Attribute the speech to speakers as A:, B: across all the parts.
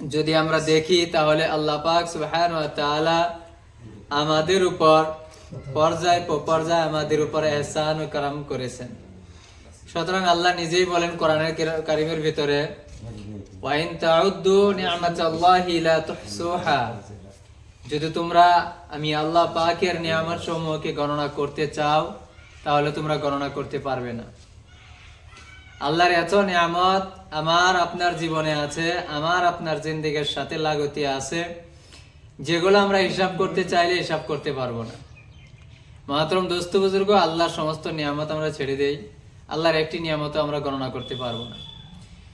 A: যদি আমরা দেখি, তাহলে আল্লাহ পাক তাআলা আমাদের উপর পর্যায় পর্যায় আমাদের উপর এহসান কারাম করেছেন। সুতরাং আল্লাহ নিজেই বলেন কোরআনের কারিমের ভিতরে ওয়াইন তাউদ্দু যদি তোমরা, আমি আল্লাহ পাকের নিয়ামত সমূহকে গণনা করতে চাও, তাহলে তোমরা গণনা করতে পারবে না। আল্লাহর এত নিয়ামত আমার আপনার জীবনে আছে, আমার আপনার জিন্দিগির সাথে লাগতি আছে। যেগুলো আমরা হিসাব করতে চাইলে হিসাব করতে পারব না। মাতরম দোস্ত বুজুর্গ, আল্লাহর সমস্ত নিয়ামত আমরা ছেড়ে দেই। আল্লাহর একটি নিয়ামত আমরা গণনা করতে পারব না।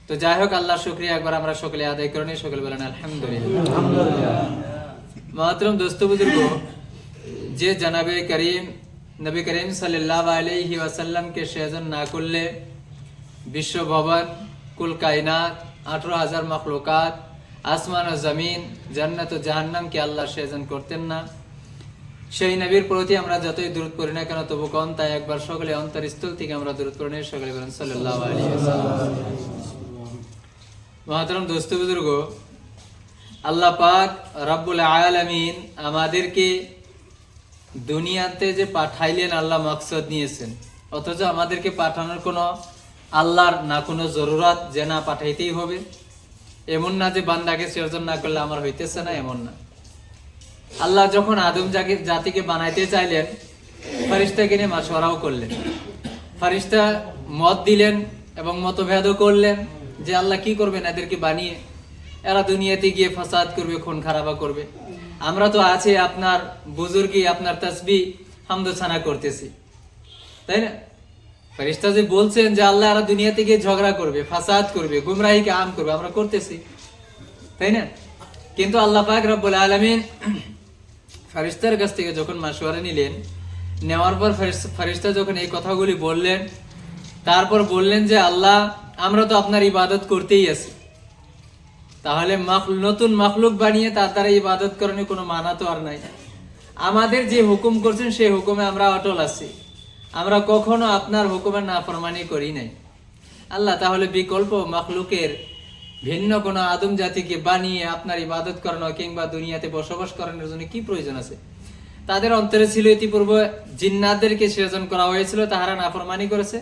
A: তো যাই হোক আল্লাহ শুক্রিয়া। একবার আমরা সকলে আদায় করে নিই, সকলে বলেন, আলহামদুলিল্লাহ। মাতরম দোস্ত বুজুর্গ, যে জানাবে করিম, নবী করিম সাল্লাহ আলাইহি ওয়াসাল্লামকে সেজন না করলে বিশ্ব ভবন কুল কায়নাত আঠারো হাজার মখলুকাত, আসমান ও জমিন, জান্নাত ও জাহান্নামকে আল্লাহ সেজন করতেন না। সেই নবীর প্রতি আমরা যতই দূরত করি না কেন, তবু কম তাই একবার সকলে অন্তর অন্তরস্থল থেকে আমরা দূরত করে নিই। সকলে বলেন সাল্লাহ মহাতরম দোস্ত বুজুর্গ, আল্লাহ পাক রব্বুল আলামিন আমাদেরকে দুনিয়াতে যে পাঠাইলেন, আল্লাহ মকসদ নিয়েছেন। অথচ আমাদেরকে পাঠানোর কোনো আল্লাহর না কোনো জরুরাত যে না পাঠাইতেই হবে। এমন না যে বান্দাকে সৃজন না করলে আমার হইতেছে না, এমন না। আল্লাহ যখন আদম জাগে জাতিকে বানাইতে চাইলেন ফারিস্তাকে নিয়ে মাসওয়ারাও করলেন। ফারিস্তা মত দিলেন এবং মতভেদও করলেন যে আল্লাহ কি করবেন এদেরকে বানিয়ে। এরা দুনিয়াতে গিয়ে ফাসাদ করবে, খুন খারাপা করবে। আমরা তো আছে আপনার বুজুর্গি আপনার তসবি হামদোছানা করতেছি। তাই না? ফেরিস্তা যে বলছেন যে আল্লাহ এরা দুনিয়াতে গিয়ে ঝগড়া করবে, ফাসাদ করবে, গুমরাহিকে আম করবে, আমরা করতেছি। তাই না? কিন্তু আল্লাহ পাক রব্বুল আলামিন ফারিস্তার কাছ থেকে যখন মাসওয়ারা নিলেন, নেওয়ার পর ফারিস- ফারিস্তা যখন এই কথাগুলি বললেন, তারপর বললেন যে, আল্লাহ, আমরা তো আপনার ইবাদত করতেই আছি। তাহলে নতুন মাখলুক বানিয়ে তার দ্বারা ইবাদত করানোর কোনো মানা তো আর নাই। আমাদের যে হুকুম করছেন, সেই হুকুমে আমরা অটল আছি। আমরা কখনো আপনার হুকুমের নাফরমানি করি নাই। আল্লাহ তাহলে বিকল্প মাখলুকের ভিন্ন কোনো আদম জাতিকে বানিয়ে আপনার ইবাদত করানো কিংবা দুনিয়াতে বসবাস করানোর জন্য কি প্রয়োজন আছে? তাদের অন্তরে ছিল ইতিপূর্বে জিন্নাদেরকে সৃজন করা হয়েছিল, তাহারা নাফরমানি করেছে।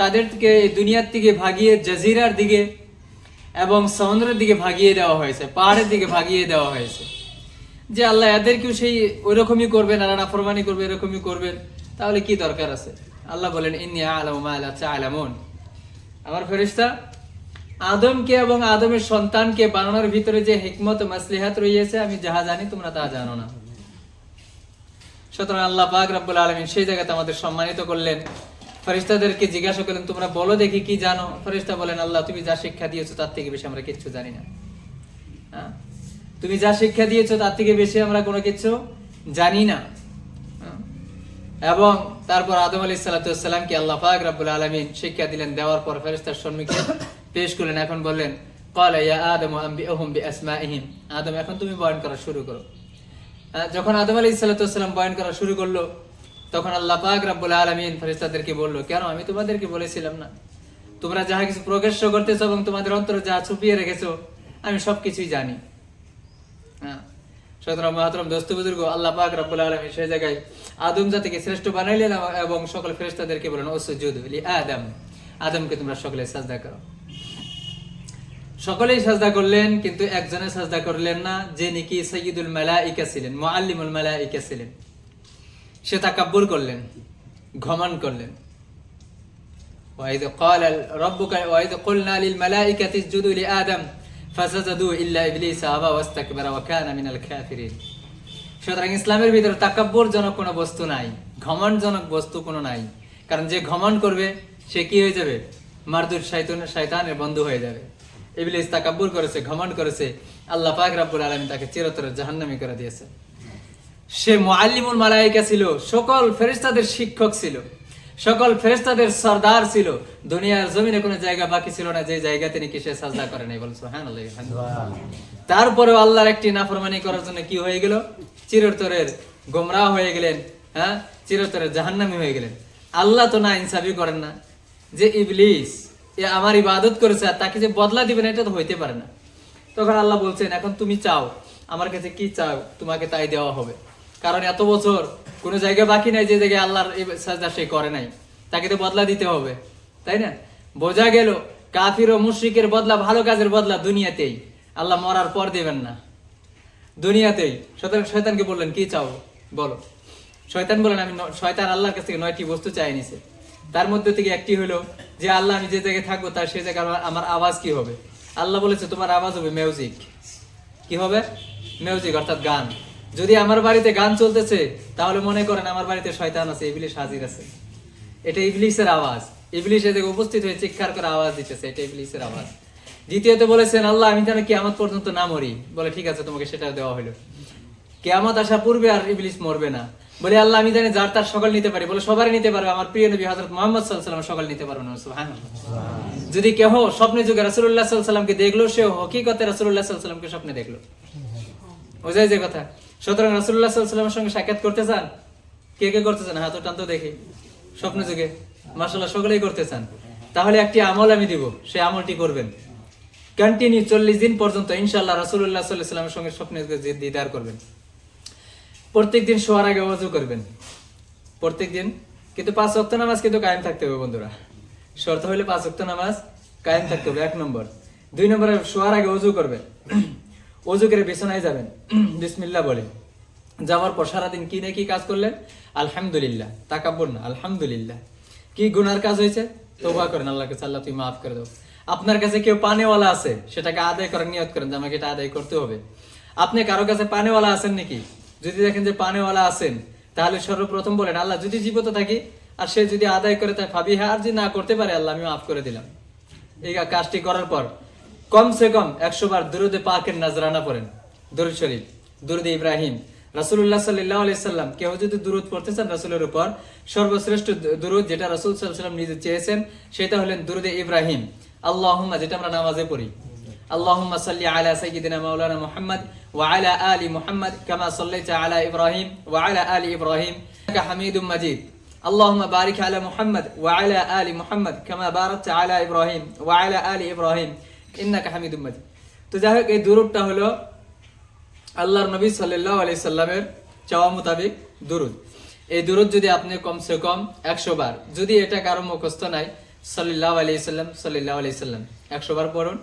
A: তাদেরকে দুনিয়ার থেকে ভাগিয়ে জাজিরার দিকে এবং সমুদ্রের দিকে ভাগিয়ে দেওয়া হয়েছে, পাহাড়ের দিকে ভাগিয়ে দেওয়া হয়েছে। যে আল্লাহ এদেরকেও সেই ওইরকমই করবেন আর নাফরমানি করবে, এরকমই করবেন। তাহলে কি দরকার আছে? আল্লাহ বলেন, ইন্নি আলামু মা আমার ফেরেশতা, আদমকে এবং আদমের সন্তানকে বানানোর ভিতরে যে হিকমত, মাসলিহাত রয়েছে আমি যাহা জানি তোমরা তা জানো না। সুতরাং আল্লাহ পাক রব্বুল আলমিন সেই জায়গাতে আমাদের সম্মানিত করলেন। ফেরিস্তাদেরকে জিজ্ঞাসা করলেন, তোমরা বলো দেখি কি জানো? ফেরিস্তা বলেন, আল্লাহ, তুমি যা শিক্ষা দিয়েছ তার থেকে বেশি আমরা কিচ্ছু জানি না। হ্যাঁ? তুমি যা শিক্ষা দিয়েছ তার থেকে বেশি আমরা কোনো কিছু জানি না? এবং তারপর আদম আলী সালাতামকে আল্লাহ পাক রাবুল আলমিন শিক্ষা দিলেন, দেওয়ার পর ফেরেস্তার সম্মুখে পেশ করলেন, এখন বললেন কল আদম আদম আসমাইহিম আদম, এখন তুমি বয়ন করা শুরু করো। যখন আদম আলী সাল্লাতাম বয়ন করা শুরু করল, তখন আল্লাহ পাক রাব্বুল আলমিন ফেরেস্তাদেরকে বলল, কেন? আমি তোমাদেরকে বলেছিলাম না। তোমরা যাহা কিছু প্রকাশ্য করতেছ এবং তোমাদের অন্তর যা ছুপিয়ে রেখেছো, আমি সব কিছুই জানি। সুতরাং মহাতরম দোস্ত বুজুর্গ আল্লাহ পাক রব্বুল আলমী সেই জায়গায় আদম জাতিকে শ্রেষ্ঠ বানাইলেন এবং সকল ফেরেশতাদেরকে বলেন ওসুজুদ লি আদম আদমকে তোমরা সকলে সাজদা করো সকলেই সাজদা করলেন কিন্তু একজনে সাজদা করলেন না যে নাকি সৈয়দুল মালাইকা ছিলেন মুআল্লিমুল মালাইকা ছিলেন সে তাকাব্বুর করলেন ঘমন করলেন وإذ قال ربك وإذ قلنا للملائكة اسجدوا لآدم ফাসাজাদু ইল্লা ইবলিস আবা ওয়াস্তাকবারা ওয়া কানা মিনাল সুতরাং ইসলামের ভিতরে তাকাব্বরজনক কোনো বস্তু নাই ঘমনজনক বস্তু কোনো নাই। কারণ যে ঘমন করবে, সে কি হয়ে যাবে? মারদুর শয়তানের শায়তানের বন্ধু হয়ে যাবে। ইবলিস তাকাব্বুর করেছে ঘমন করেছে। আল্লাহ পাক রাব্বুল আলামিন তাকে চিরতরে জাহান্নামী করে দিয়েছে। সে মুআল্লিমুল মালায়েকা ছিল, সকল ফেরেশতাদের শিক্ষক ছিল। সকল ফেরেশতাদের সর্দার ছিল। দুনিয়ার জমিনে কোনো জায়গা বাকি ছিল না, যে জায়গাতে নাকি সে সাজদা করে নাই। বলছো হ্যাঁ তারপরেও আল্লাহর একটি নাফরমানি করার জন্য কি হয়ে গেল? চিরতরের গোমরা হয়ে গেলেন হ্যাঁ? চিরতরের জাহান্নামী হয়ে গেলেন। আল্লাহ তো না ইনসাফি করেন না। যে ইবলিস, এ আমার ইবাদত করেছে আর তাকে যে বদলা দিবেন, এটা তো হইতে পারে না। তখন আল্লাহ বলছেন, এখন তুমি চাও, আমার কাছে কি চাও, তোমাকে তাই দেওয়া হবে। কারণ এত বছর কোনো জায়গায় বাকি নাই যে জায়গায় আল্লাহর এই সাজদা সে করে নাই। তাকে তো বদলা দিতে হবে, তাই না? বোঝা গেল কাফির ও মুশ্রিকের বদলা ভালো কাজের বদলা দুনিয়াতেই। আল্লাহ মরার পর দেবেন না। দুনিয়াতেই। সুতরাং শয়তানকে বললেন, কি চাও? বলো। শয়তান বলেন আমি শয়তান আল্লাহর কাছ থেকে নয়টি বস্তু চাই নিছে তার মধ্যে থেকে একটি হলো যে, আল্লাহ আমি যে জায়গায় থাকব তার সে জায়গায় আমার আওয়াজ কি হবে? আল্লাহ বলেছে, তোমার আওয়াজ হবে মিউজিক কি হবে? মিউজিক অর্থাৎ গান। যদি আমার বাড়িতে গান চলতেছে, তাহলে মনে করেন আমার বাড়িতে শয়তান আছে, ইবলিশ হাজির আছে। এটা ইবলিসের আওয়াজ। ইবলিশ এদিকে উপস্থিত হয়ে চিৎকার করে আওয়াজ দিতেছে, এটা ইবলিসের আওয়াজ। দ্বিতীয়ত বলেছেন, আল্লাহ, আমি যেন কিয়ামত পর্যন্ত না মরি। বলে, ঠিক আছে, তোমাকে সেটা দেওয়া হলো। কেয়ামত আসা পূর্বে আর ইবলিস মরবে না। বলে, আল্লাহ, আমি জানি যার তার সকল নিতে পারি। বলে, সবারই নিতে পারবে। আমার প্রিয় নবী হযরত মুহাম্মদ ওয়াসাল্লাম সকল নিতে পারবে না যদি কেহ স্বপ্নে যুগে আলাইহি ওয়াসাল্লামকে দেখল সে হকিকতে আলাইহি ওয়াসাল্লামকে স্বপ্নে দেখল। বোঝাই যে কথা। সুতরাং আলাইহি ওয়াসাল্লামের সঙ্গে সাক্ষাৎ করতে চান? কে কে করতে চান? হাত টান তো দেখি। স্বপ্ন যুগে। মাশাআল্লাহ, সকলেই করতে চান। তাহলে একটি আমল আমি দিব। সে আমলটি করবেন। কন্টিনিউ চল্লিশ দিন পর্যন্ত ইনশাল্লাহ আলাইহি ওয়াসাল্লামের সঙ্গে স্বপ্নে দিদার করবেন। প্রত্যেক দিন শোয়ার আগে অজু করবেন। প্রত্যেক দিন। কিন্তু পাঁচ ওয়াক্ত নামাজ কিন্তু কায়েম থাকতে হবে বন্ধুরা। শর্ত হলে পাঁচ ওয়াক্ত নামাজ কায়েম থাকতে হবে। এক নম্বর। দুই নম্বরে শোয়ার আগে অজু করবেন। ওযু করে বিছানায় যাবেন। বিসমিল্লা বলে। যাওয়ার পর সারাদিন কি না কি কাজ করলেন? আলহামদুলিল্লাহ। তাকাব্বর না, আলহামদুলিল্লাহ। কি গুনার কাজ হয়েছে? তোবা করেন আল্লাহকে আল্লাহ তুই মাফ করে দাও। আপনার কাছে কেউ পানেওয়ালা আছে? সেটাকে আদায় করার নিয়ত করেন যে আমাকে এটা আদায় করতে হবে। আপনি কারও কাছে পানেওয়ালা আছেন নাকি? যদি দেখেন যে পানেওয়ালা আছেন, তাহলে সর্বপ্রথম বলেন, আল্লাহ, যদি জীবিত থাকি, আর সে যদি আদায় করে তাই ভাবি হ্যাঁ আর যদি না করতে পারে, আল্লাহ, আমি মাফ করে দিলাম। এই কাজটি করার পর কমসে কম একশো বার দুরুদে পাকের নাজরানা পড়েন দরুদ শরীফ দুরুদে ইব্রাহিম রাসূলুল্লাহ সাল্লাল্লাহু আলাইহি সাল্লাম কেউ যদি দুরুদ পড়তে চান রাসূলের উপর সর্বশ্রেষ্ঠ দুরুদ যেটা রাসূল সাল্লাল্লাহু আলাইহি সাল্লাম নিজে চেয়েছেন সেটা হলেন দুরুদে ইব্রাহিম আল্লাহুম্মা যেটা আমরা নামাজে পড়ি اللهم صل على سيدنا مولانا محمد وعلى آل محمد كما صليت على إبراهيم وعلى آل إبراهيم إنك حميد مجيد اللهم بارك على محمد وعلى آل محمد كما باركت على إبراهيم وعلى آل إبراهيم ইন্নাকা হামিদুম মাজিদ তো যাই হোক এই দুরুদটা হলো আল্লাহর নবী সাল্লাহ আলি সাল্লামের চাওয়া মোতাবেক দুরুদ। এই দুরুদ যদি আপনি কমসে কম একশো বার, যদি এটা কারও মুখস্থ নাই সাল্লাহ আলি সাল্লাম সাল্লাহ আলি সাল্লাম। একশো বার পড়ুন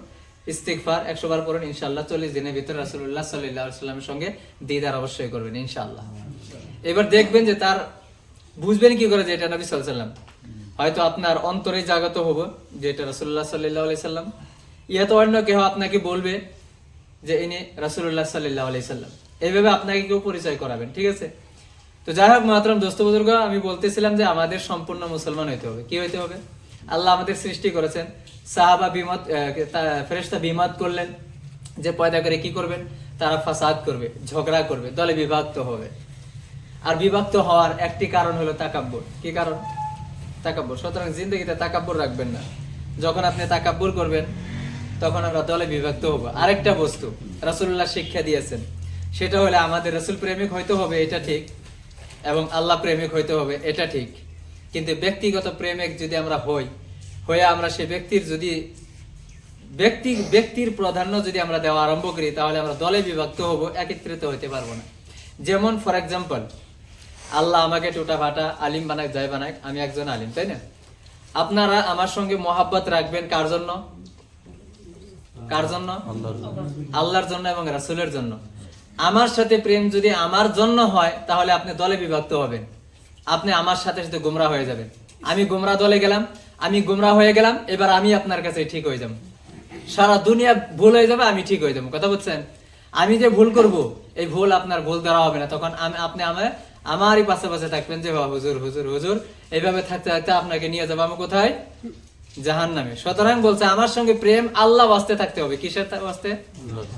A: ইস্তিকফার একশো বার পড়ুন ইনশাল্লাহ চল্লিশ দিনের ভিতরে রাসুল্লাহ সাল্লাহ সাল্লামের সঙ্গে দিদার অবশ্যই করবেন ইনশাল্লাহ এবার দেখবেন যে তার, বুঝবেন কি করে যে এটা নবী সাল্লাম? হয়তো আপনার অন্তরে জাগত হব যে এটা রাসুল্লাহ সাল্লাহ আলি সাল্লাম। ইয়া তো অন্য কেউ আপনাকে বলবে যে ইনি রাসুল্লাহ সাল্লাল্লাহু আলাইহি সাল্লাম। এইভাবে আপনাকে কেউ পরিচয় করাবেন, ঠিক আছে? তো যাই হোক, মাতরম দোস্ত বুজুর্গ, আমি বলতেছিলাম যে আমাদের সম্পূর্ণ মুসলমান হইতে হবে। কি হইতে হবে? আল্লাহ আমাদের সৃষ্টি করেছেন। সাহাবা বিমত ফেরেশতা বিমত করলেন যে পয়দা করে কি করবেন? তারা ফাসাদ করবে, ঝগড়া করবে, দলে বিভক্ত হবে। আর বিভক্ত হওয়ার একটি কারণ হলো তাকাব্বর। কি কারণ? তাকাব্বর। সুতরাং জিন্দগিতে তাকাব্বর রাখবেন না। যখন আপনি তাকাব্বর করবেন তখন আমরা দলে বিভক্ত হব। আরেকটা বস্তু, রাসূলুল্লাহ শিক্ষা দিয়েছেন। সেটা হলে আমাদের রাসূল প্রেমিক হইতে হবে, এটা ঠিক, এবং আল্লাহ প্রেমিক হইতে হবে, এটা ঠিক। কিন্তু ব্যক্তিগত প্রেমিক যদি আমরা হই, হয়ে আমরা সে ব্যক্তির যদি, ব্যক্তি, ব্যক্তির প্রাধান্য যদি আমরা দেওয়া আরম্ভ করি, তাহলে আমরা দলে বিভক্ত হব, একত্রিত হইতে পারব না। যেমন ফর এক্সাম্পল আল্লাহ আমাকে টোটা ফাটা আলিম বানাক জয় বানাক, আমি একজন আলিম, তাই না? আপনারা আমার সঙ্গে মহাব্বত রাখবেন কার জন্য? কার জন্য? আল্লাহর জন্য এবং রাসূলের জন্য। আমার সাথে প্রেম যদি আমার জন্য হয়, তাহলে আপনি দলে বিভক্ত হবেন। আপনি আমার সাথে সাথে গোমরা হয়ে যাবেন। আমি গোমরা দলে গেলাম, আমি গোমরা হয়ে গেলাম, এবার আমি আপনার কাছে ঠিক হয়ে যাব। সারা দুনিয়া ভুল হয়ে যাবে, আমি ঠিক হয়ে যাব। কথা বলছেন? আমি যে ভুল করব, এই ভুল আপনার ভুল ধরা হবে না। তখন আমি, আপনি আমার, আমারই পাশে পাশে থাকবেন যে বাবা হুজুর হুজুর হুজুর। এইভাবে থাকতে থাকতে আপনাকে নিয়ে যাব। আমি কোথায়? জাহান নামে সুতরাং বলছে, আমার সঙ্গে প্রেম আল্লাহ বাস্তে থাকতে হবে। কিসের বাস্তে?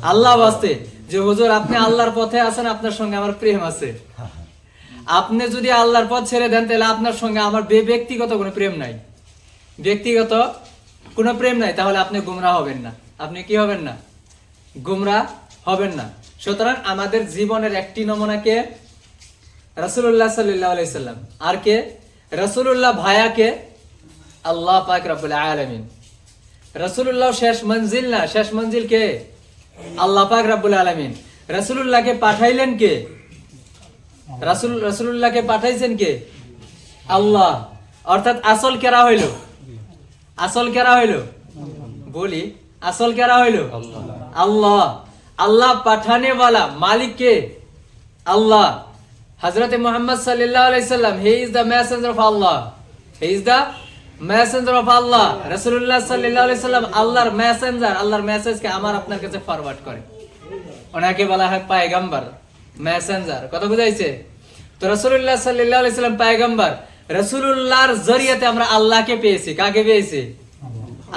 A: আল্লাহ বাস্তে। যে, হুজুর, আপনি আল্লাহর পথে আছেন, আপনার সঙ্গে আমার প্রেম আছে। আপনি যদি আল্লাহর পথ ছেড়ে দেন, তাহলে আপনার সঙ্গে আমার ব্যক্তিগত কোনো প্রেম নাই। ব্যক্তিগত কোনো প্রেম নাই, তাহলে আপনি গুমরা হবেন না। আপনি কি হবেন না? গুমরা হবেন না। সুতরাং আমাদের জীবনের একটি রাসূলুল্লাহ সাল্লাল্লাহু আলাইহি সাল্লাম আর কে? রাসূলুল্লাহ ভায়াকে আল্লাহ পাক রব্বুল আলামিন। রাসূলুল্লাহ শেষ মঞ্জিল না, শেষ মঞ্জিল কে? আল্লাহ পাক রাব্বুল আলামিন। রাসূলুল্লাহকে পাঠাইলেন কে? রাসূল, রাসূলুল্লাহকে পাঠাইছেন কে? আল্লাহ। অর্থাৎ আসল কেরা হইল? আসল কেরা হইল? বলি, আসল কেরা হইল? আল্লাহ। আল্লাহ পাঠানে वाला মালিক কে? আল্লাহ। হযরত মুহাম্মদ সাল্লাল্লাহু আলাইহি সাল্লাম, he is the messenger of Allah. He is the messenger of Allah রাসূলুল্লাহ সাল্লাল্লাহু আলাইহি সাল্লাম আল্লাহর মেসেঞ্জার আল্লাহর মেসেজকে আমার আপনার কাছে ফরওয়ার্ড করে। ওনাকে বলা হয় পায়গাম্বার মেসেঞ্জার কথা বুঝাইছে? তো রাসূলুল্লাহ সাল্লাল্লাহু আলাইহি সাল্লাম পায়গাম্বার রাসূলুল্লাহর জরিয়াতে আমরা আল্লাহকে পেয়েছি। কাকে পেয়েছি?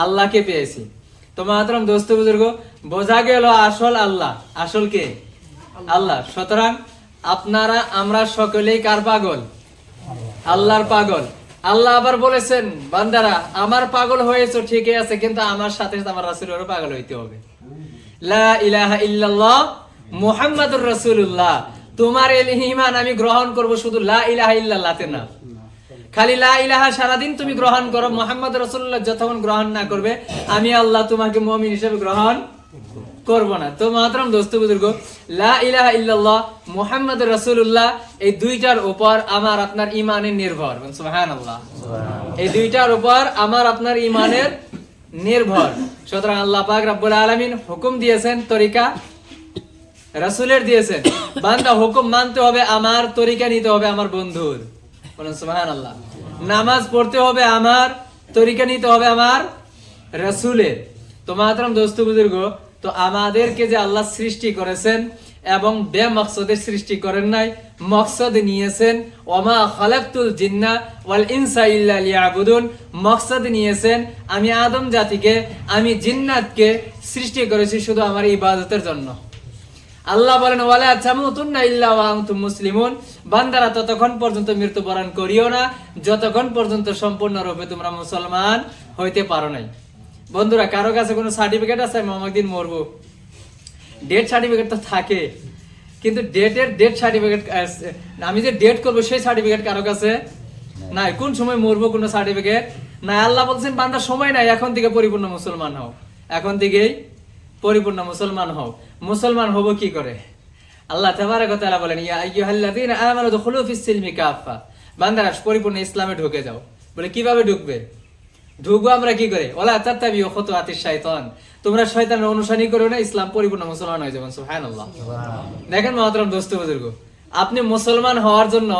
A: আল্লাহকে পেয়েছি। তো মাতরম দোস্ত বুজুর্গ, বোঝা গেল আসল আল্লাহ। আসল কে? আল্লাহ। সুতরাং আপনারা, আমরা সকলেই কার পাগল? আল্লাহর পাগল। আল্লাহ আবার বলেছেন, বান্দারা, আমার পাগল হয়েছে, ঠিকই আছে, কিন্তু আমার সাথে আমার রাসূলেরও পাগল হইতে হবে। লা ইলাহা ইল্লাল্লাহ, মুহাম্মাদুর রাসূলুল্লাহ। তোমার এই ঈমান আমি গ্রহণ করব শুধু লা ইলাহা ইল্লাল্লাহতে না। খালি লা ইলাহা সারাদিন তুমি গ্রহণ করো মোহাম্মদ রাসূলুল্লাহ যতক্ষণ গ্রহণ না করবে, আমি আল্লাহ তোমাকে মুমিন হিসেবে গ্রহণ করব না। তো মাতরম দোস্ত বুজুর্গ লা ইলাহা ইল্লাল্লাহ মুহাম্মদ রাসূলুল্লাহ এই দুইটার উপর আমার আপনার ঈমানের নির্ভর। সুবহানাল্লাহ। এই দুইটার উপর আমার আপনার ঈমানের নির্ভর। সুতরাং আল্লাহ পাক রব্বুল আলামিন হুকুম দিয়েছেন তরিকা রাসূলের দিয়েছেন। বান্দা হুকুম মানতে হবে আমার তরিকা নিতে হবে আমার বন্ধুর। বলুন সুবহানাল্লাহ। নামাজ পড়তে হবে আমার তরিকা নিতে হবে আমার রাসূলের। তো মাতরম দোস্ত বুজুর্গ তো আমাদেরকে যে আল্লাহ সৃষ্টি করেছেন এবং বে মকসদের সৃষ্টি করেন নাই, মকসদ নিয়েছেন, ওমা খালাকতুল জিন্না ওয়াল ইনসা ইল্লা লিয়াবুদুন। মকসদ নিয়েছেন, আমি আদম জাতিকে, আমি জিন্নাতকে সৃষ্টি করেছি শুধু আমার ইবাদতের জন্য। আল্লাহ বলেন, ওয়ালা তামুতুন্না ইল্লা ওয়া আনতুম মুসলিমুন। বান্দারা ততক্ষণ পর্যন্ত মৃত্যুবরণ করিও না, যতক্ষণ পর্যন্ত সম্পূর্ণরূপে তোমরা মুসলমান হইতে পারো নাই। বন্ধুরা কারও কাছে কোনো সার্টিফিকেট আছে? আমি একদিন মরবো। ডেট সার্টিফিকেট তো থাকে কিন্তু ডেটের ডেট সার্টিফিকেট আমি যে ডেট করব সেই সার্টিফিকেট কারও কাছে নাই। কোন সময় মরবো কোনো সার্টিফিকেট না আল্লাহ বলছেন বান্দার সময় নাই এখন থেকে পরিপূর্ণ মুসলমান হও। এখন থেকেই পরিপূর্ণ মুসলমান হও। মুসলমান হব কি করে? আল্লাহ তাবারক ওয়া তাআলা বলেন ইয়া আইয়ুহাল্লাযীনা আমানু দুখুলু ফিস সিলমি কাফা বান্দারা পরিপূর্ণ ইসলামে ঢুকে যাও। বলে কীভাবে ঢুকবে? ঢুকবো আমরা কি করে? ওলা তাত্তাবিউ খুতুওয়াতিশ শাইতান। তোমরা শয়তানের অনুসরণ করো না ইসলাম পরিপূর্ণ মুসলমান হয়ে যাবেন সুবহানাল্লাহ। দেখেন মহতরম দোস্ত বুজুর্গ আপনি মুসলমান হওয়ার জন্য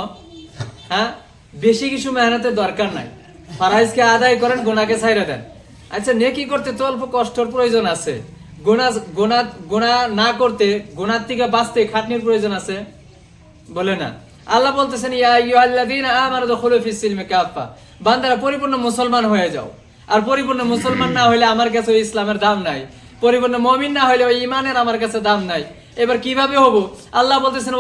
A: হ্যাঁ বেশি কিছু মেহনতের দরকার নাই। ফারাইজকে আদায় করেন গোনাকে ছাইরা দেন। আচ্ছা নেকি করতে তো অল্প কষ্টর প্রয়োজন আছে। গোনা গোনা গোনা না করতে গোনার থেকে বাঁচতে খাটনির প্রয়োজন আছে? বলে না। আল্লাহ বলতেছেন আমানু দুখুলু ফিস কাফা বান্দারা পরিপূর্ণ মুসলমান হয়ে যাও। আর পরিপূর্ণ মুসলমান না হলে আমার কাছে ওই ইসলামের দাম নাই। পরিপূর্ণ মুমিন না হলে ওই ইমানের আমার কাছে দাম নাই। এবার কীভাবে হব? আল্লাহ বলতেছেন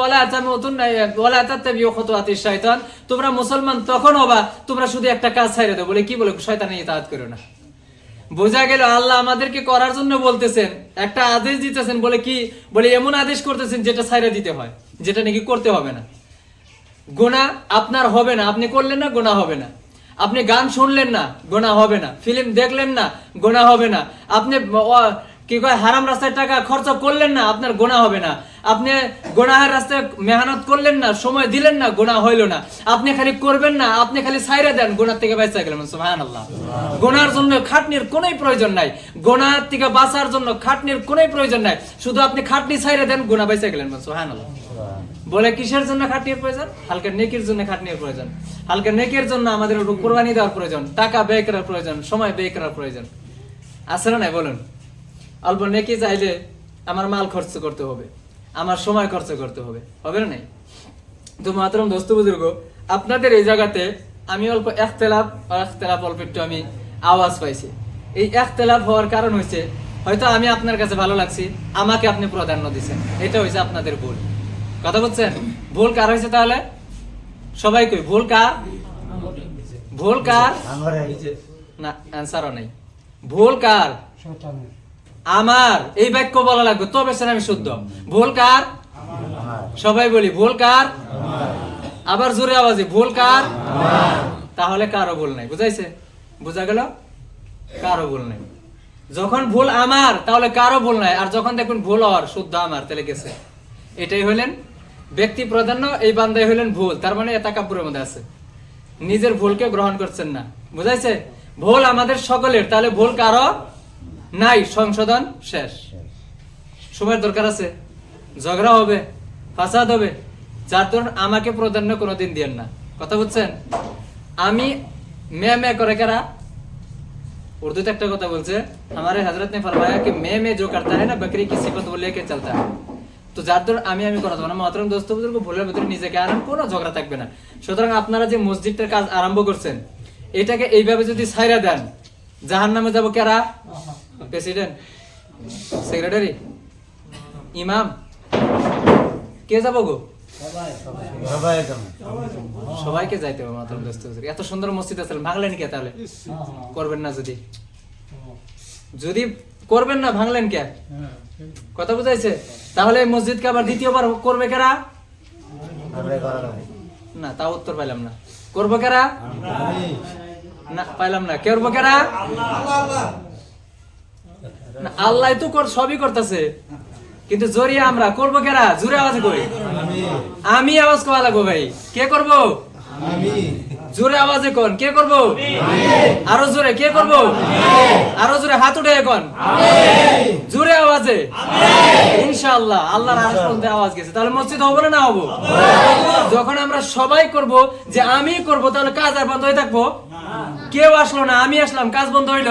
A: শাইতান। তোমরা মুসলমান তখন হবা, তোমরা শুধু একটা কাজ ছাইরে দাও। বলে কি বলে? শয়তানের ইতাআত করো না। বোঝা গেল আল্লাহ আমাদেরকে করার জন্য বলতেছেন, একটা আদেশ দিতেছেন। বলে কি? বলে এমন আদেশ করতেছেন যেটা ছাইরে দিতে হয়, যেটা নাকি করতে হবে না। গোনা আপনার হবে না। আপনি করলেন না, গোনা হবে না। আপনি গান শুনলেন না, গোনা হবে না। ফিল্ম দেখলেন না, গোনা হবে না। আপনি কি কয়, হারাম রাস্তায় টাকা খরচ করলেন না, আপনার গোনা হবে না। আপনি গোনাহের রাস্তায় মেহনত করলেন না, সময় দিলেন না, গোনা হইল না। আপনি খালি করবেন না, আপনি খালি সাইরে দেন, গোনার থেকে বাঁচা গেলেন। সুবহানাল্লাহ। গোনার জন্য খাটনির কোনোই প্রয়োজন নাই। গোনার থেকে বাঁচার জন্য খাটনির কোনোই প্রয়োজন নাই। শুধু আপনি খাটনি সাইরে দেন, গোনা বাঁচা গেলেন। সুবহানাল্লাহ। বলে কিসের জন্য খাটনির প্রয়োজন? হালকা নেকির জন্য খাটনির প্রয়োজন। হালকা নেকের জন্য আমাদের কোরবানি দেওয়ার প্রয়োজন, টাকা ব্যয় করার প্রয়োজন, সময় ব্যয় করার প্রয়োজন। আছে না নাই? বলুন। অল্প নেকি চাইলে আমার মাল খরচ করতে হবে, আমার সময় খরচ করতে হবে। হবে না নাই? তো মাতরম দোস্ত বুজুর্গ, আপনাদের এই জায়গাতে আমি অল্প এক একতেলাপ আর একতেলাপ অল্প একটু আমি আওয়াজ পাইছি। এই এক একতেলাপ হওয়ার কারণ হয়েছে হয়তো আমি আপনার কাছে ভালো লাগছি, আমাকে আপনি প্রাধান্য দিচ্ছেন এটা হয়েছে আপনাদের ভুল। কথা বলছেন? ভুল কার হয়েছে তাহলে? সবাই কই? ভুল কার? ভুল কার? না অ্যান্সারও নাই। ভুল কার? আমার। এই বাক্য বলা লাগবে। তবে সে আমি শুদ্ধ। ভুল কার? সবাই বলি, ভুল কার? আবার জোরে আওয়াজে, ভুল কার? তাহলে কারও ভুল নাই। বুঝাইছে? বুঝা গেল? কারও ভুল নাই। যখন ভুল আমার, তাহলে কারও ভুল নাই। আর যখন দেখুন ভুল হওয়ার, শুদ্ধ আমার, তাহলে গেছে। এটাই হলেন ব্যক্তি প্রাধান্য এই বান্দাই হলেন ভুল তার মানে এতাকাপুরের মধ্যে আছে নিজের ভুলকে গ্রহণ করছেন না বুঝাইছে ভুল আমাদের সকলের তাহলে ভুল কারো নাই সংশোধন শেষ সময়ের দরকার আছে ঝগড়া হবে ফাসাদ হবে যার ধরুন আমাকে প্রাধান্য কোনোদিন দিয়েন না কথা বুঝছেন আমি মে মে করে কেরা उर्दू একটা কথা বলছে हमारे हजरत ने फरमाया कि मैं मैं जो करता है ना बकरी की सिफत वो लेके चलता है তো যার ধর আমি আমি করা যাব না মহতরম দোস্ত বুজুর্গ ভুলের ভিতরে নিজেকে আনেন কোনো ঝগড়া থাকবে না। সুতরাং আপনারা যে মসজিদটার কাজ আরম্ভ করছেন এটাকে এইভাবে যদি ছাইরা দেন জাহান নামে যাব কেরা প্রেসিডেন্ট? সেক্রেটারি? ইমাম? কে যাব গো? সবাইকে যাইতে হবে মাত্র দোস্ত এত সুন্দর মসজিদ আছে ভাঙলেন কে তাহলে? করবেন না যদি। যদি করবেন না, ভাঙলেন কে? কথা বুঝাইছে? তাহলে মসজিদকে আবার দ্বিতীয়বার করবে কেরা? না তা উত্তর পাইলাম না। করব কেরা? না, পাইলাম না। করব কেরা? আল্লাহ তো কর, সবই করতেছে। কিন্তু জোরিয়া আমরা, করব কেরা? জোরে আওয়াজ কই আমি আওয়াজ করা লাগবো ভাই। কে করব? জোরে আওয়াজে কোন? কে করব? আরও জোরে কে করব? আরও জোরে হাত উঠে এখন জোরে আওয়াজে। ইনশাআল্লাহ আল্লাহর আরশ আওয়াজ গেছে। তাহলে মসজিদ হব না না হব? যখন আমরা সবাই করব যে আমি করব তাহলে কাজ আর বন্ধ হয়ে থাকব? কেউ আসলো না আমি আসলাম কাজ বন্ধ হইল?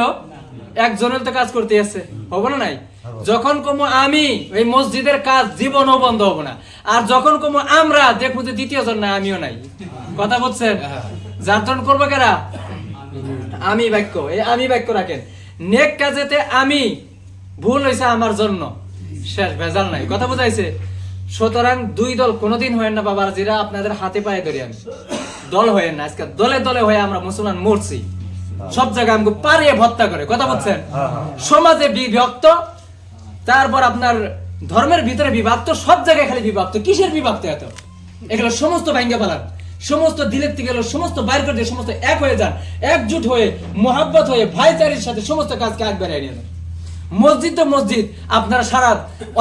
A: একজনের তো কাজ করতে আছে। হব না নাই? যখন কমো আমি এই মসজিদের কাজ জীবনও বন্ধ হব না। আর যখন কমো আমরা দেখব যে দ্বিতীয় জন না আমিও নাই। কথা বলছেন? জন্য করব কেরা? আমি বাক্য, এই আমি বাক্য রাখেন। নেক কাজেতে আমি ভুল হয়েছে আমার জন্য। শেষ, ভেজাল নাই। কথা বুঝাইছে? সুতরাং দুই দল কোনোদিন হয় না বাবার জিরা, আপনাদের হাতে পায়ে ধরি আমি। দল হয়ে না, আজকে দলে দলে হয়ে আমরা মুসলমান মরছি। সব জায়গায় আমাকে পারিয়ে ভত্তা করে, কথা বলছেন? সমাজে বিভক্ত, তারপর আপনার ধর্মের ভিতরে বিভক্ত, সব জায়গায় খালি বিভক্ত। কিসের বিভক্ত এত? এগুলো সমস্ত ভাঙ্গা পালান। সমস্ত দিলের থেকে সমস্ত বাইর করে দিয়ে সমস্ত এক হয়ে যান, একজুট হয়ে, মোহাব্বত হয়ে, ভাইচারির সাথে সমস্ত কাজকে এক বেড়ে নিয়ে। মসজিদ তো মসজিদ, আপনারা সারা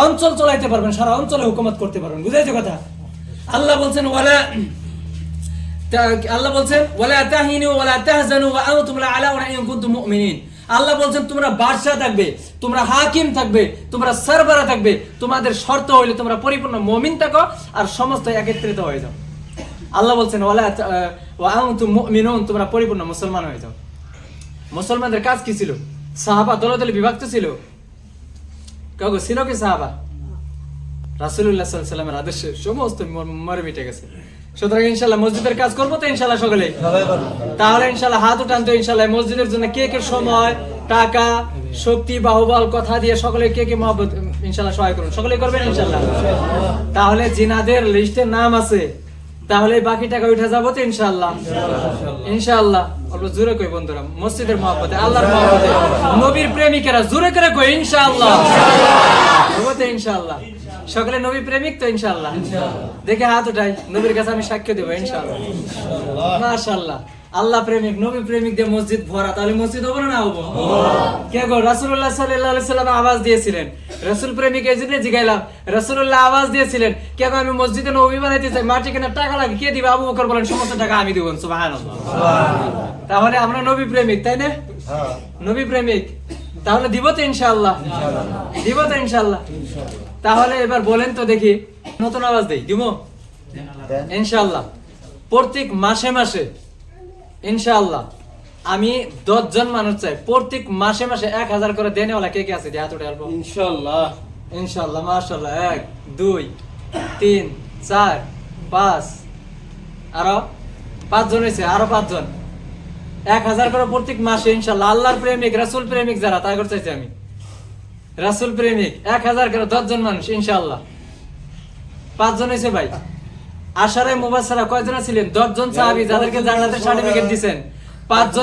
A: অঞ্চল চলাইতে পারবেন, সারা অঞ্চলে হুকুমত করতে পারবেন, বুঝাইছে কথা? আল্লাহ বলছেন, ওয়ালা আল্লাহ বলছেন, ওয়ালা তাহিনু, ওয়ালা তাহজানু, ওয়া আনতুম লা আলাউনা ইন কুনতুম মুমিনিন। আল্লাহ বলছেন, তোমরা বাদশা থাকবে, তোমরা হাকিম থাকবে, তোমরা সরবরা থাকবে, তোমাদের শর্ত হইলে তোমরা পরিপূর্ণ মুমিন থাকো, আর সমস্ত একত্রিত হয়ে যাও। আল্লাহ বলছেন ওয়ালা তোমরা পরিপূর্ণ মুসলমান হয়ে যাও। মুসলমানদের কাজ কি ছিল? সাহাবা দলে দলে বিভক্ত ছিল। কাগো ছিল কি সাহাবা? রাসুল্লাহ সাল্লামের আদেশে সমস্ত মরে মিটে গেছে। সুতরাং ইনশাল্লাহ মসজিদের কাজ করব তো ইনশাল্লাহ সকলে তাহলে ইনশাল্লাহ হাত উঠান তো ইনশাল্লাহ মসজিদের জন্য কে কে সময় টাকা শক্তি বাহুবল কথা দিয়ে সকলে কে কে মহব্বত ইনশাল্লাহ সহায় করুন। সকলে করবেন ইনশাল্লাহ তাহলে জিনাদের লিস্টে নাম আছে। তাহলে বাকি টাকা উঠে যাব তো ইনশাল্লাহ ইনশাল্লাহ অল্প জোরে কই বন্ধুরা? মসজিদের মহব্বতে আল্লাহর মহব্বতে। নবীর প্রেমিকেরা জোরে করে কই? ইনশাল্লাহ ইনশাল্লাহ তো সকলে নবী প্রেমিক তো ইনশাল্লাহ দেখে হাত উঠাই। নবীর কাছে আমি সাক্ষ্য দেবো ইনশাল্লাহ মাশাআল্লাহ। আল্লাহ প্রেমিক নবী প্রেমিক দিয়ে মসজিদ ভরা। তাহলে মসজিদ হব না হব? কে গো? সাল্লাল্লাহু সাল্লাম আওয়াজ দিয়েছিলেন। রাসূল প্রেমিক এই জন্য জিগাইলাম রাসূলুল্লাহ আওয়াজ দিয়েছিলেন। কে গো আমি মসজিদে নবী বানাইতে চাই মাটি কেনার টাকা লাগে কে দিবে? আবু বকর বলেন সমস্ত টাকা আমি দিব তাহলে আমরা নবী প্রেমিক তাই না? নবী প্রেমিক তাহলে দিব তো ইনশাআল্লাহ। দিব তো ইনশাল্লাহ তাহলে এবার বলেন তো দেখি নতুন আওয়াজ দেই দিব? ইনশাআল্লাহ। প্রত্যেক মাসে মাসে ইনশাআল্লাহ। আমি দশজন মানুষ চাই। প্রত্যেক মাসে মাসে এক হাজার করে দেনেওয়ালা কে কে আছে? হাত উঠে অল্প।
B: ইনশাআল্লাহ।
A: ইনশাআল্লাহ মাশাআল্লাহ। এক দুই তিন চার পাঁচ। আরও পাঁচজন হয়েছে আরও পাঁচজন। এক হাজার করে প্রত্যেক মাসে ইনশাআল্লাহ। আল্লাহর প্রেমিক রাসূল প্রেমিক যারা তাই করে চাইছি আমি। রাসূল প্রেমিক এক হাজার করে দশজন মানুষ ইনশাআল্লাহ। পাঁচজন হয়েছে ভাই। আশারে মুবাসারা কয়জন ছিলেন? দশজন সাহাবি যাদেরকে জান্নাতের সার্টিফিকেট দিয়েছেন পাঁচজন